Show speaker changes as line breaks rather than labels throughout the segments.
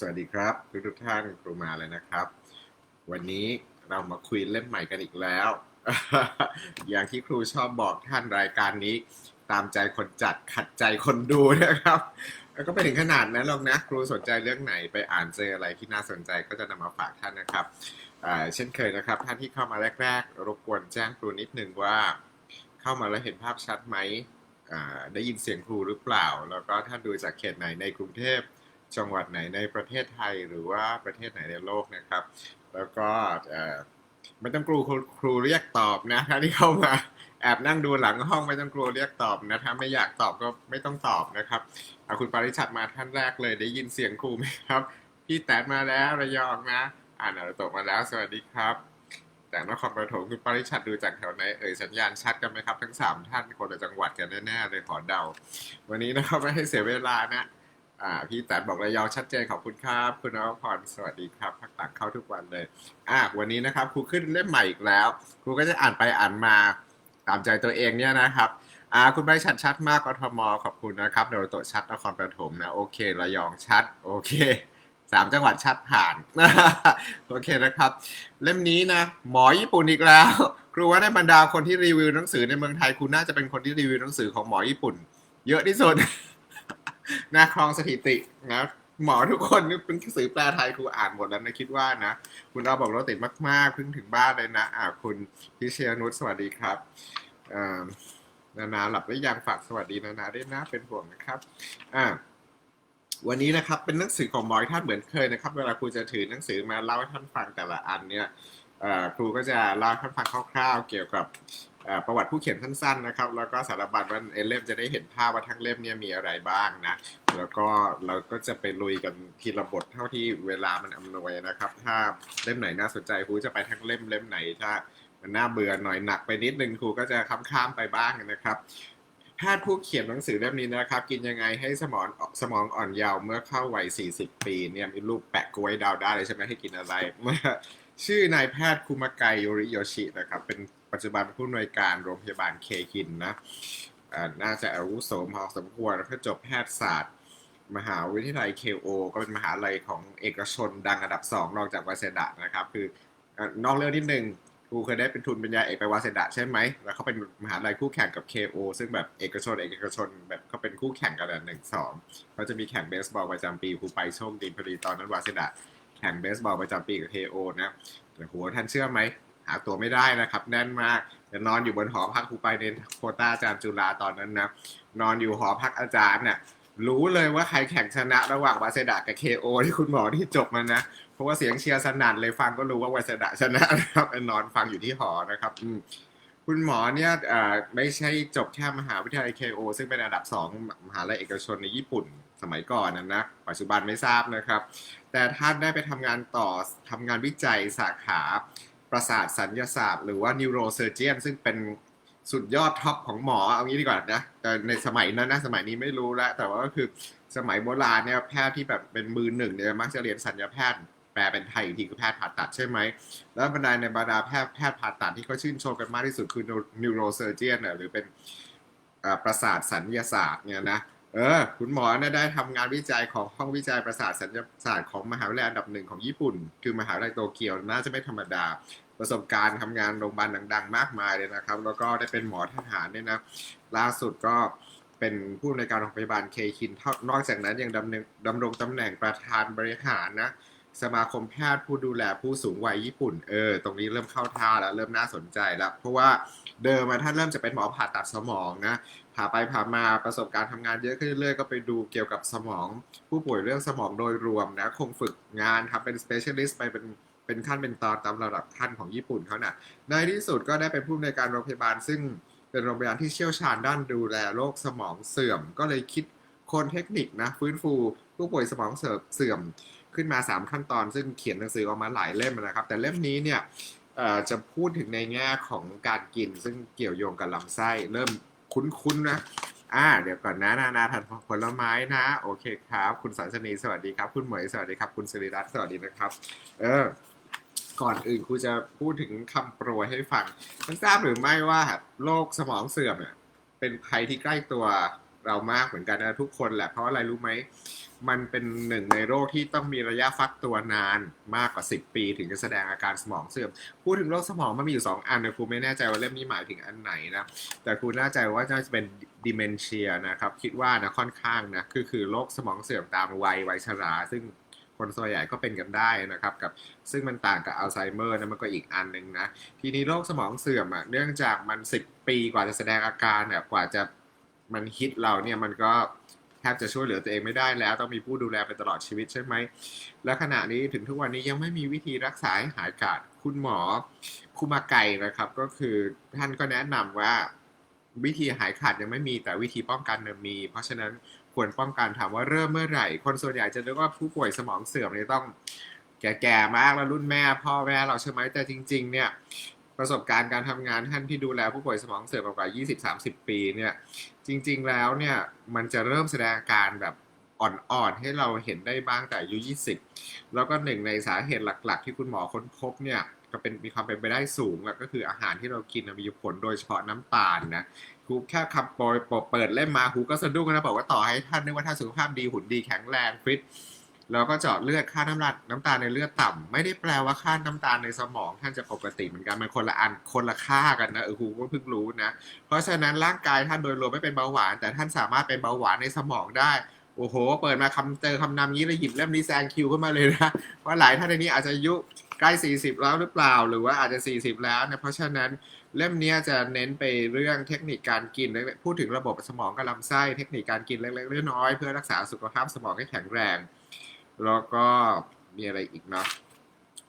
สวัสดีครับ ทุกทุกท่านครูมาเลยนะครับ วันนี้เรามาคุยเล่มใหม่กันอีกแล้ว อย่างที่ครูชอบบอกท่านรายการนี้ ตามใจคนจัดขัดใจคนดูนะครับก็ไปถึงขนาดนั้นหรอกนะ ครูสนใจเรื่องไหนไปอ่านเจออะไรที่น่าสนใจก็จะนำมาฝากท่านนะครับเช่นเคยนะครับท่านที่เข้ามาแรก ๆ รบกวนแจ้งครูนิดนึงว่า เข้ามาแล้วเห็นภาพชัดไหมได้ยินเสียงครูหรือเปล่า แล้วก็ท่านดูจากเขตไหนในกรุงเทพ จังหวัดไหนในประเทศไทยหรือว่าประเทศไหนในโลกนะครับ แล้วก็ไม่ต้องกลัวครูครูเรียกตอบนะถ้าที่เข้ามาแอบนั่งดูหลังห้องไม่ต้องกลัวเรียกตอบนะถ้าไม่อยากตอบก็ไม่ต้องตอบนะครับเอาคุณปริชัดมาท่านแรกเลยได้ยินเสียงครูไหมครับ พี่แตดมาแล้วระยองนะ อ่านอาตกมาแล้วสวัสดีครับ แต่นครปฐมคุณปริชัดดูจากแถวไหนเอ่ยสัญญาณชัดกันไหมครับ ทั้งสามท่านคนละจังหวัดกันแน่ๆเลยขอเดา วันนี้นะครับไม่ให้เสียเวลานะ อ่าพี่แตนบอกระยองชัดเจนขอบคุณครับ คุณนวพรสวัสดีครับพักหลังเข้าทุกวันเลยอ่าวันนี้นะครับครูขึ้นเล่มใหม่อีกแล้ว ครูก็จะอ่านไปอ่านมาตามใจตัวเองเนี่ยนะครับอ่าคุณใบชัดชัดมากกทมขอบคุณนะครับเดโรโตชัดนครปฐมนะโอเคระยองชัดโอเคสามจังหวัดชัดผ่านโอเคนะครับ เล่มนี้นะ หมอญี่ปุ่นอีกแล้วครูว่าในบรรดาคนที่รีวิวหนังสือในเมืองไทยคุณน่าจะเป็นคนที่รีวิวหนังสือของหมอญี่ปุ่น เยอะที่สุด นาครองสถิตินะหมอทุกคนนี่เป็นหนังสือแปลไทยครูอ่านหมดแล้วนะคิดว่านะ คุณเราบอกราติดมากๆเพิ่งถึงบ้านเลยนะอ่าคุณพิเชียนุชสวัสดีครับนานาหลับหรือยังฝากสวัสดีนานาด้วยนะเป็นห่วงนะครับอ่าวันนี้นะครับเป็นหนังสือของหมอท่านเหมือนเคยนะครับ เวลาครูจะถือหนังสือมาเล่าให้ท่านฟังแต่ละอันเนี่ยครูก็จะเล่าให้ท่านฟังคร่าวๆ เกี่ยวกับ ประวัติผู้เขียนสั้นๆนะครับ แล้วก็สารบัญว่าเล่มจะได้เห็นภาพว่าทั้งเล่มเนี่ยมีอะไรบ้างนะ แล้วก็เราก็จะไปลุยกันทีละบทเท่าที่เวลามันอำนวยนะครับ ถ้าเล่มไหนน่าสนใจครูจะไปทั้งเล่มเล่มไหนถ้ามันน่าเบื่อหน่อยหนักไปนิดนึงครูก็จะข้ามๆไปบ้างนะครับแพทย์ผู้เขียนหนังสือเล่มนี้นะครับ กินยังไงให้สมองสมองอ่อนเยาว์เมื่อเข้าวัย 40 ปีเนี่ยมีรูปแปะกล้วยดาวได้เลยใช่ไหมให้กินอะไร ชื่อนายแพทย์คุมาไกโยริโยชินะครับ เป็น ปัจจุบันผู้อำนวยการโรงพยาบาลเคคินนะน่าจะอาวุโสพอสมควรเพื่อจบแพทยศาสตร์ มหาวิทยาลัยเคโอก็เป็นมหาลัยของเอกชนดังอันดับสองรองจากวาเซดะนะครับ คืออนอกเรื่องนิดนึงครูเคยได้เป็นทุนปริญญาเอกไปวาเซดะใช่ไหม แล้วเขาเป็นมหาลัยคู่แข่งกับ KO ซึ่งแบบเอกชนเอกชนแบบเขาเป็นคู่แข่งกันหนึ่งสองเขาจะมีแข่งเบสบอลประจำปีครูไปโชคดีพอดีตอนนั้นวาเซดะแข่งเบสบอลประจำปีกับ KO นะแต่หัวท่านเชื่อไหม หาตัวไม่ได้นะครับแน่นมากจะนอนอยู่บนหอพักครูไปในโคต้าอาจารย์จุฬาตอนนั้นนะนอนอยู่หอพักอาจารย์เนี่ยรู้เลยว่าใครแข่งชนะระหว่างวาเซดะกับเคโอที่คุณหมอที่จบมานะเพราะว่าเสียงเชียร์สนั่นเลยฟังก็รู้ว่าวาเซดะชนะนะครับนอนฟังอยู่ที่หอนะครับอืคุณหมอเนี่ยอ่อไม่ใช่จบแค่มหาวิทยาลัยเคโอซึ่งเป็นอันดับสองมหาลัยเอกชนในญี่ปุ่นสมัยก่อนนะนะ ปัจจุบันไม่ทราบนะครับ แต่ท่านได้ไปทำงานต่อทำงานวิจัยสาขา ประสาทสัญญาศาสตร์หรือว่า neurosurgeon ซึ่งเป็นสุดยอดท็อปของหมอเอางี้ดีกว่านะแต่ในสมัยนั้นนะสมัยนี้ไม่รู้แล้ว แต่ว่าก็คือสมัยโบราณเนี่ยแพทย์ที่แบบเป็นมือหนึ่งเนี่ยมักจะเรียนสัญญาแพทย์แปลเป็นไทยอีกทีคือแพทย์ผ่าตัดใช่ไหม แล้วบรรดาในบรรดาแพทย์แพทย์ผ่าตัดที่เขาชื่นชมกันมากที่สุดคือ neurosurgeon น่ะหรือเป็นประสาทสัญญาศาสตร์เนี่ยนะ เออ คุณหมอเนี่ยได้ทำงานวิจัยของห้องวิจัยประสาทสัญญาศาสตร์ของมหาวิทยาลัยอันดับหนึ่งของญี่ปุ่น คือมหาวิทยาลัยโตเกียวน่าจะไม่ธรรมดา ประสบการณ์ทำงานโรงพยาบาลดังๆ มากมายเลยนะครับ แล้วก็ได้เป็นหมอทหารเนี่ยนะ ล่าสุดก็เป็นผู้ในวยการโรงพยาบาลเคคิน นอกจากนั้นยังดำเนินดำรงตำแหน่งประธานบริหารนะ สมาคมแพทย์ผู้ดูแลผู้สูงวัยญี่ปุ่น เออ ตรงนี้เริ่มเข้าท่าแล้ว เริ่มน่าสนใจแล้ว เพราะว่าเดิมมาท่านเริ่มจะเป็นหมอผ่าตัดสมองนะ ผ่าไปผ่ามาประสบการณ์ทำงานเยอะขึ้นเรื่อยๆก็ไปดูเกี่ยวกับสมอง ผู้ป่วยเรื่องสมองโดยรวมนะคงฝึกงานทำเป็น specialist ไปเป็นเป็นขั้นเป็นตอนตามระดับขั้นของญี่ปุ่นเขานะ่ะในที่สุดก็ได้เป็นผู้ในการโรงพยาบาล ซึ่งเป็นโรงพยาบาลที่เชี่ยวชาญด้านดูแลโรคสมองเสื่อม ก็เลยคิดคนเทคนิคนะฟื้นฟูผู้ป่วยสมองเสื่อมขึ้นมา 3 ขั้นตอน ซึ่งเขียนหนังสือออกมาหลายเล่มนะครับ แต่เล่มนี้เนี่ยจะพูดถึงในแง่ของการกินซึ่งเกี่ยวโยงกับลำไส้ เริ่ม คุ้นๆนะ อ่า เดี๋ยวก่อนนะนานาทานผลไม้นะ โอเคครับ คุณสันสนีสวัสดีครับ คุณเหมยสวัสดีครับ คุณสิริรัตน์สวัสดีนะครับ เออ ก่อนอื่นครูจะพูดถึงคำโปรยให้ฟังท่านทราบหรือไม่ว่าโรคสมองเสื่อมเนี่ยเป็นภัยที่ใกล้ตัว เรามากเหมือนกันนะทุกคนแหละเพราะอะไรรู้ไหมมันเป็นหนึ่งในโรคที่ต้องมีระยะฟักตัวนานมากกว่า 10 ปีถึงจะแสดงอาการสมองเสื่อม พูดถึงโรคสมองมันมีอยู่ 2 อันนะครูไม่แน่ใจว่าเล่มนี้หมายถึงอันไหนนะ แต่ครูน่าใจว่าน่าจะเป็นดิเมนเชียนะครับ คิดว่านะค่อนข้างนะคือคือโรคสมองเสื่อมตามวัยวัยชรา ซึ่งคนส่วนใหญ่ก็เป็นกันได้นะครับกับซึ่งมันต่างกับอัลไซเมอร์นะมันก็อีกอันหนึ่งนะทีนี้โรคสมองเสื่อมอะเนื่องจากมัน 10 ปีกว่าจะแสดงอาการเนี่ยกว่าจะ มันฮิตเราเนี่ยมันก็แทบจะช่วยเหลือตัวเองไม่ได้แล้ว ต้องมีผู้ดูแลไปตลอดชีวิตใช่ไหม และขณะนี้ถึงทุกวันนี้ยังไม่มีวิธีรักษาให้หายขาดคุณหมอคุมาไกนะครับ ก็คือท่านก็แนะนำว่าวิธีหายขาดยังไม่มีแต่วิธีป้องกันเนี่ยมี เพราะฉะนั้นควรป้องกันถามว่าเริ่มเมื่อไหร่ คนส่วนใหญ่จะนึกว่าผู้ป่วยสมองเสื่อมเนี่ยต้องแก่ๆมากแล้วรุ่นแม่พ่อแม่เราใช่ไหมแต่จริง ๆ เนี่ย ประสบการณ์การทำงานท่านที่ดูแลผู้ป่วยสมองเสื่อมมากว่า 20-30 ปีเนี่ยจริง ๆ แล้วเนี่ยมันจะเริ่มแสดงอาการแบบอ่อนๆ ให้เราเห็นได้บ้างแต่อายุ 20 แล้วก็หนึ่งในสาเหตุหลักๆ ที่คุณหมอค้นพบเนี่ยก็เป็นมีความเป็นไปได้สูงแล้วก็คืออาหารที่เรากินมีผลโดยเฉพาะน้ำตาลนะครูแค่คำโปรยเปิดเล่มมาครูก็สะดุ้งนะบอกว่าต่อให้ท่านนึกว่าท่านสุขภาพดีหุ่นดีแข็งแรงฟิต แล้วก็เจาะเลือดค่าน้ำตาลน้ำตาลในเลือดต่ำไม่ได้แปลว่าค่าน้ำตาลในสมองท่านจะปกติเหมือนกันมันคนละอันคนละค่ากันนะเออครูก็เพิ่งรู้นะ เพราะฉะนั้นร่างกายท่านโดยรวมไม่เป็นเบาหวาน แต่ท่านสามารถเป็นเบาหวานในสมองได้โอ้โห เปิดมาคำเจอคำนำนี้เลยหยิบเล่มนี้แซงคิวขึ้นมาเลยนะว่าหลายท่านในนี้อาจจะอายุใกล้ 40 แล้วหรือเปล่า หรือว่าอาจจะ 40 แล้วนะเพราะฉะนั้นเล่มนี้จะเน้นไปเรื่องเทคนิคการกิน พูดถึงระบบสมองกับลำไส้เทคนิคการกินเล็กๆน้อยๆเพื่อรักษาสุขภาพสมองให้แข็งแรง แล้วก็มีอะไรอีกเนาะ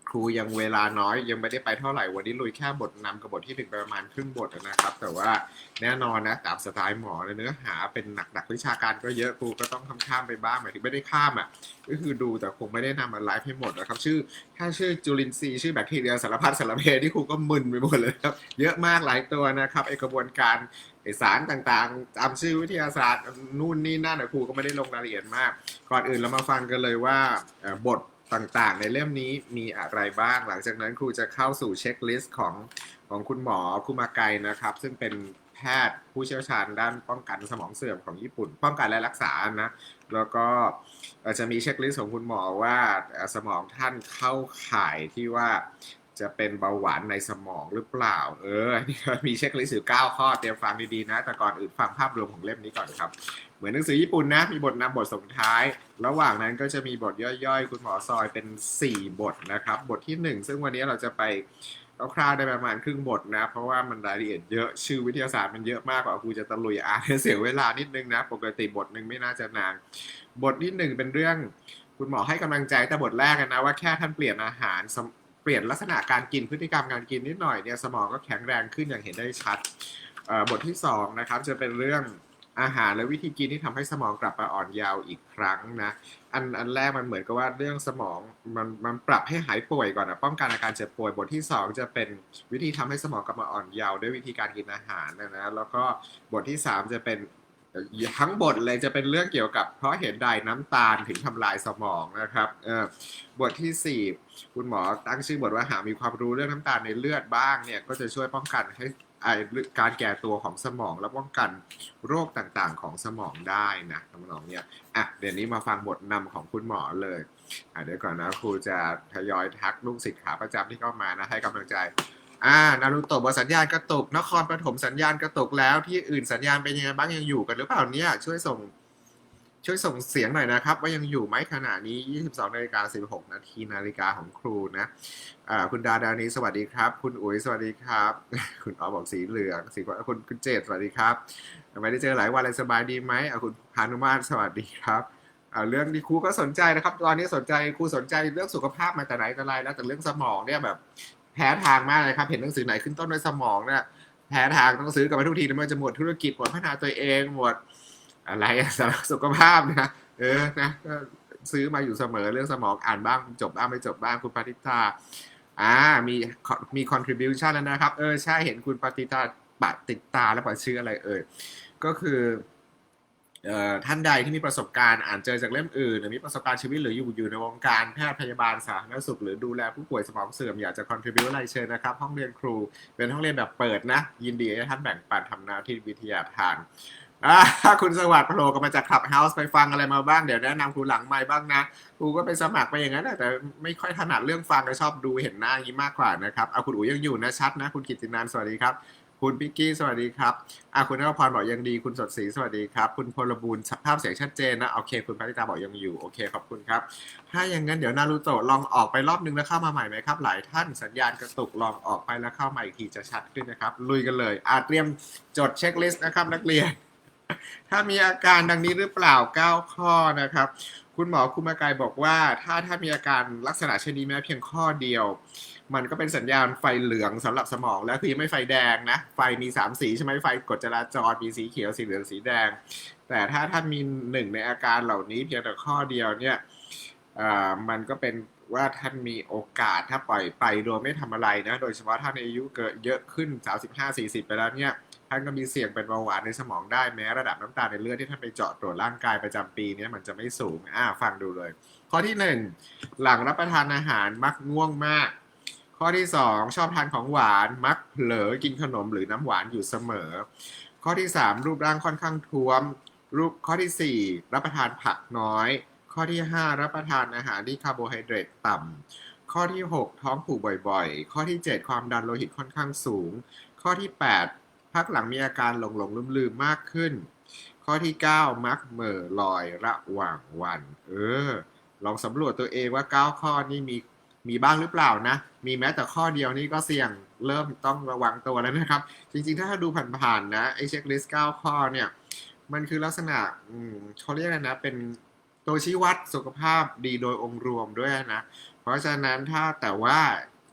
ครูยังเวลาน้อยยังไม่ได้ไปเท่าไหร่วันนี้ลุยแค่บทนำกับบทที่หนึ่งประมาณครึ่งบทนะครับ แต่ว่าแน่นอนนะตามสไตล์หมอเนื้อหาเป็นหนักๆวิชาการก็เยอะครูก็ต้องข้ามไปบ้างหมายถึงไม่ได้ข้ามอะก็คือดูแต่คงไม่ได้นำมาไลฟ์ให้หมดนะครับ ชื่อถ้าชื่อจุลินทรีย์ชื่อแบคทีเรียสารพัดสารเพที่ครูก็มึนไปหมดเลยครับเยอะมากหลายตัวนะครับไอกระบวนการไอสารต่างๆจำชื่อวิทยาศาสตร์นู่นนี่นั่นนะครูก็ไม่ได้ลงรายละเอียดมาก ก่อนอื่นเรามาฟังกันเลยว่าบท ต่างๆ ในเล่มนี้มีอะไรบ้าง หลังจากนั้นครูจะเข้าสู่เช็คลิสต์ของของคุณหมอคุมาไกนะครับ ซึ่งเป็นแพทย์ผู้เชี่ยวชาญด้านป้องกันสมองเสื่อมของญี่ปุ่น ป้องกันและรักษานะ แล้วก็จะมีเช็คลิสต์ของคุณหมอว่าสมองท่านเข้าข่ายที่ว่า จะเป็นเบาหวานในสมองหรือเปล่า เออมีเช็คลิสต์อยู่9ข้อเตรียมฟังดีๆนะ แต่ก่อนอื่นฟังภาพรวมของเล่มนี้ก่อนครับ เหมือนหนังสือญี่ปุ่นนะ มีบทนำบทส่งท้าย ระหว่างนั้นก็จะมีบทย่อยๆ คุณหมอซอยเป็น 4 บทนะครับ บทที่ 1 ซึ่งวันนี้เราจะไปคร่าวๆได้ประมาณครึ่งบทนะ เพราะว่ามันรายละเอียดเยอะชื่อวิทยาศาสตร์มันเยอะมากกว่าครูจะตะลุยอ่านเสียเวลานิดนึงนะ ปกติบทหนึ่งไม่น่าจะนานบทที่ 1 เป็นเรื่องคุณหมอให้กำลังใจแต่บทแรกนะว่าแค่ท่านเปลี่ยนอาหาร ปลี่ยนลักษณะการกินพฤติกรรมการกินนิดหน่อยเนี่ยสมองก็แข็งแรงขึ้นอย่างเห็นได้ชัดบทที่2นะครับจะเป็นเรื่องอาหารและวิธีกินที่ทำให้สมองกลับมาอ่อนเยาว์อีกครั้งนะอันอันแรกมันเหมือนกับว่าเรื่องสมองมันมันปรับให้หายป่วยก่อนนะป้องกันอาการเจ็บป่วยบทที่ 2 จะเป็นวิธีทำให้สมองกลับมาอ่อนเยาว์ด้วยวิธีการกินอาหารนะนะแล้วก็บทที่ 3 จะเป็น ทั้งบทเลยจะเป็นเรื่องเกี่ยวกับ เพราะเหตุใดน้ำตาลถึงทำลายสมองนะครับบทที่ 4 คุณหมอตั้งชื่อบทว่าหากมีความรู้เรื่องน้ำตาลในเลือดบ้างเนี่ยก็จะช่วยป้องกันให้การแก่ตัวของสมองและป้องกันโรคต่างๆ ของสมองได้นะน้องๆเนี่ยอะเดี๋ยวนี้มาฟังบทนำของคุณหมอเลยอะเดี๋ยวก่อนนะครูจะทยอยทักลูกศิษย์ขาประจำที่เข้ามานะให้กำลังใจ อ่านารุโตะบอกสัญญาณกระตุกนครปฐมสัญญาณกระตุกแล้วที่อื่นสัญญาณเป็นยังไงบ้างยังอยู่กันหรือเปล่าเนี่ยช่วยส่ง ช่วยส่งเสียงหน่อยนะครับ ว่ายังอยู่ไหมขณะนี้ 22นาฬิกา16นาทีนาฬิกาของครูนะคุณดาดานีสวัสดีครับ คุณอุ๋ยสวัสดีครับ คุณอ๋อบอกสีเหลืองสีคุณคุณเจตสวัสดีครับไม่ได้เจอหลายวันเลยสบายดีไหมคุณพานุมาตรสวัสดีครับเรื่องที่ครูก็สนใจนะครับ ตอนนี้สนใจครูสนใจเรื่องสุขภาพมาแต่ไหนแต่ไรแล้วแต่เรื่องสมองเนี่ยแบบ พ้ทางมากเลยครับ เห็นหนังสือไหนขึ้นต้นด้วยสมองเนี่ยแพ้ทางต้องซื้อกลับมาทุกทีมันจะหมดธุรกิจหมดพัฒนาตัวเองหมดอะไรสารสุขภาพนะเออนะก็ซื้อมาอยู่เสมอเรื่องสมองอ่านบ้างจบบ้างไม่จบบ้างคุณปฏิตาอ่ามีมี contribution แล้วนะครับ เออใช่เห็นคุณปฏิตาปฏิตาแล้วปล่อยชื่ออะไรเอ่ยก็คือ ท่านใดที่มีประสบการณ์อ่านเจอจากเล่มอื่น หรือมีประสบการณ์ชีวิตหรืออยู่อยู่ในวงการแพทย์พยาบาลสาธารณสุข หรือดูแลผู้ป่วยสมองเสื่อมอยากจะ contribu อะไรเชิญนะครับ ห้องเรียนครูเป็นห้องเรียนแบบเปิดนะ ยินดีให้ท่านแบ่งปันทำหน้าที่วิทยาทานคุณสวัสดิ์โผล่กลับมาจากคลับเฮาส์ไปฟังอะไรมาบ้างเดี๋ยวแนะนำครูหลังไม้บ้างนะครูก็ไปสมัครไปอย่างนั้นแต่ไม่ค่อยถนัดเรื่องฟังก็ชอบดูเห็นหน้ายิ้มากกว่านะครับเอาคุณอู๋ยังอยู่นะชัดนะ คุณกิตินันสวัสดีครับ คุณพิกกี้สวัสดีครับอะคุณนภพรบอกยังดี คุณสดศรีสวัสดีครับ คุณพลบูลภาพเสียงชัดเจนนะโอเค คุณพัทิตาบอกยังอยู่โอเคขอบคุณครับ ถ้าอย่างนั้นเดี๋ยวนารูโตะลองออกไปรอบนึงแล้วเข้ามาใหม่ไหมครับ หลายท่านสัญญาณกระตุกลองออกไปแล้วเข้ามาอีกทีจะชัดขึ้นนะครับ ลุยกันเลยอาเตรียมจดเช็คลิสต์นะครับนักเรียน ถ้ามีอาการดังนี้หรือเปล่า 9 ข้อนะครับ คุณหมอคุมากายบอกว่า ถ้าถ้ามีอาการลักษณะเช่นนี้แม้เพียงข้อเดียว มันก็เป็นสัญญาณไฟเหลืองสำหรับสมองแล้วคือยังไม่ไฟแดงนะ ไฟมี3สีใช่ไหมไฟกดจราจรมีสีเขียวสีเหลืองสีแดง แต่ถ้าท่านมีหนึ่งในอาการเหล่านี้เพียงแต่ข้อเดียวเนี่ยมันก็เป็นว่าท่านมีโอกาสถ้าปล่อยไปโดยไม่ทำอะไรนะ โดยเฉพาะท่านอายุเกิดเยอะขึ้น 35-40 ไปแล้วเนี่ยท่านก็มีเสี่ยงเป็นเบาหวานในสมองได้แม้ระดับน้ำตาลในเลือดที่ท่านไปเจาะตรวจร่างกายประจำปีเนี้มันจะไม่สูงอ่าฟังดูเลย ข้อที่หนึ่งหลังรับประทานอาหารมักง่วงมาก ข้อที่สองชอบทานของหวานมักเผลอกินขนมหรือน้ำหวานอยู่เสมอ ข้อที่สามรูปร่างค่อนข้างท้วม รูปข้อที่สี่รับประทานผักน้อย ข้อที่ห้ารับประทานอาหารที่คาร์โบไฮเดรตต่ำข้อที่หกท้องผูกบ่อยๆ ข้อที่เจ็ดความดันโลหิตค่อนข้างสูง ข้อที่แปดพักหลังมีอาการหลงหลงลืมลืมมากขึ้น ข้อที่ 9 มักเหม่อลอยระหว่างวัน เออลองสำรวจตัวเองว่า 9 ข้อนี้มี มีบ้างหรือเปล่านะ มีแม้แต่ข้อเดียวนี่ก็เสี่ยงเริ่มต้องระวังตัวแล้วนะครับ จริงๆ ถ้าดูผ่านๆนะไอเช็คลิสต์9ข้อเนี่ย มันคือลักษณะอืมเขาเรียกอะไรนะ เป็นตัวชี้วัดสุขภาพดีโดยองค์รวมด้วยนะ เพราะฉะนั้นถ้าแต่ว่า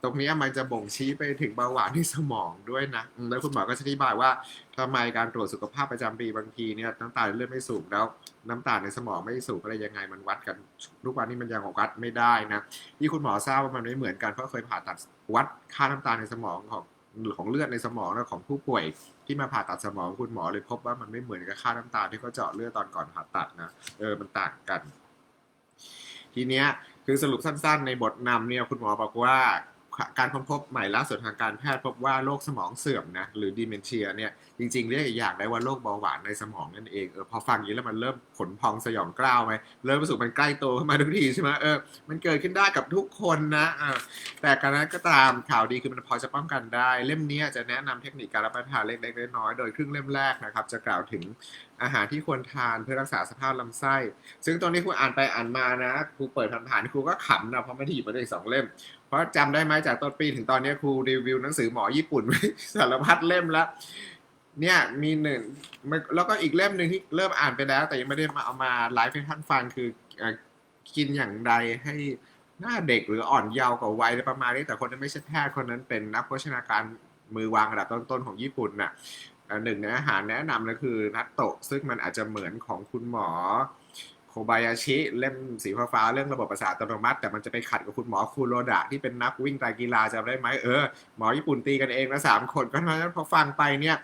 ตรงนี้มันจะบ่งชี้ไปถึงเบาหวานที่สมองด้วยนะ แล้วคุณหมอก็จะอธิบายว่าทำไมการตรวจสุขภาพประจำปีบางทีเนี่ยน้ำตาลเลือดไม่สูงแล้วน้ำตาลในสมองไม่สูงอะไรยังไงมันวัดกันทุกวันนี้มันยังวัดไม่ได้นะที่คุณหมอทราบว่ามันไม่เหมือนกันเพราะเคยผ่าตัดวัดค่าน้ำตาลในสมองของของเลือดในสมองแล้วของผู้ป่วยที่มาผ่าตัดสมองคุณหมอเลยพบว่ามันไม่เหมือนกับค่าน้ำตาลที่เขาเจาะเลือดตอนก่อนผ่าตัดนะเออมันต่างกัน ทีเนี้ยคือสรุปสั้น ๆ ในบทนำเนี่ยคุณหมอบอกว่า การค้นพบใหม่ล่าสุดทางการแพทย์พบว่าโรคสมองเสื่อมนะหรือดิเมนเชียเนี่ย จริงๆ เรียกอีกอย่างได้ว่าโรคเบาหวานในสมองนั่นเองเออพอฟังอย่างนี้แล้วมันเริ่มขนพองสยองกล้าวไหมเริ่มรู้สึกมันใกล้ตัวขึ้นมาทุกทีใช่ไหมเออมันเกิดขึ้นได้กับทุกคนนะอ่าแต่การนั้นก็ตามข่าวดีคือมันพอจะป้องกันได้ เล่มนี้จะแนะนำเทคนิคการรับประทานเล็กๆน้อยๆโดยครึ่งเล่มแรกนะครับ จะกล่าวถึงอาหารที่ควรทานเพื่อรักษาสภาพลำไส้ ซึ่งตรงนี้ครูอ่านไปอ่านมานะครูเปิดผ่านๆครูก็ขำนะเพราะไม่ได้หยิบมาได้อีกสองเล่ม เพราะจำได้ไหมจากต้นปีถึงตอนนี้ครูรีวิวหนังสือหมอญี่ปุ่นสารพัดเล่มแล้ว เนี่ยมีหนึ่งมันแล้วก็อีกเล่มหนึ่งที่เริ่มอ่านไปแล้ว แต่ยังไม่ได้มาเอามาไลฟ์ให้ท่านฟังคือเอ่อกินอย่างใดให้หน้าเด็กหรืออ่อนเยาว์กว่าวัยอะไรประมาณนี้แต่คนนั้นไม่ใช่แพทย์คนนั้นเป็นนักโภชนาการมือวางระดับต้นๆของญี่ปุ่นน่ะหนึ่งในอาหารแนะนำเลยคือนัตโตะซึ่งมันอาจจะเหมือนของคุณหมอ บายาชิเล่มสีฟ้าๆเรื่องระบบประสาทอัตโนมัติ แต่มันจะไปขัดกับคุณหมอคูโรดะที่เป็นนักวิ่งไตรกีฬาจำได้ไหมเออหมอญี่ปุ่นตีกันเองนะสามคนก็เพราะฉะนั้นพอฟังไปเนี่ย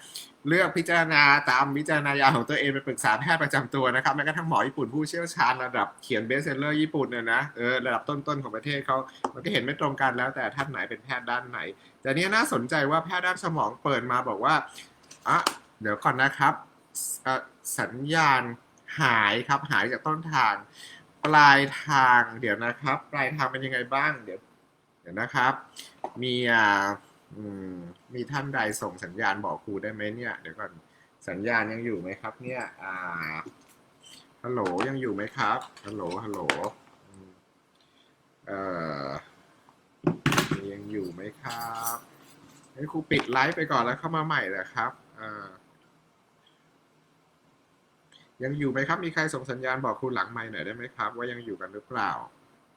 เลือกพิจารณาตามวิจารณญาณของตัวเองไปปรึกษาแพทย์ประจำตัวนะครับแม้กระทั่งหมอญี่ปุ่นผู้เชี่ยวชาญระดับเขียนเบสเซลเลอร์ญี่ปุ่นเนี่ยนะเออระดับต้นๆของประเทศเขามันก็เห็นไม่ตรงกันแล้วแต่ท่านไหนเป็นแพทย์ด้านไหน แต่เนี้น่าสนใจว่าแพทย์ด้านสมองเปิดมาบอกว่าอะเดี๋ยวก่อนนะครับสัญญาณ หายครับหายจากต้นทาง ปลายทางเดี๋ยวนะครับ ปลายทางเป็นยังไงบ้าง เดี๋ยวเดี๋ยวนะครับ มีอ่ามีท่านใดส่งสัญญาณบอกครูได้ไหมเนี่ย เดี๋ยวก่อนสัญญาณยังอยู่ไหมครับ เนี่ยอ่าฮัลโหลยังอยู่ไหมครับฮัลโหลฮัลโหลเอ่อยังอยู่ไหมครับให้ครูปิดไลฟ์ไปก่อนแล้วเข้ามาใหม่เหรอครับอ่า ยังอยู่ไหมครับ มีใครส่งสัญญาณบอกครูหลังไมค์หน่อยได้ไหมครับ ว่ายังอยู่กันหรือเปล่า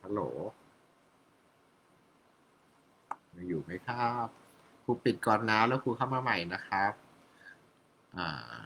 ฮัลโหล ยังอยู่ไหมครับ ครูปิดก่อนนะแล้วครูเข้ามาใหม่นะครับ อ่า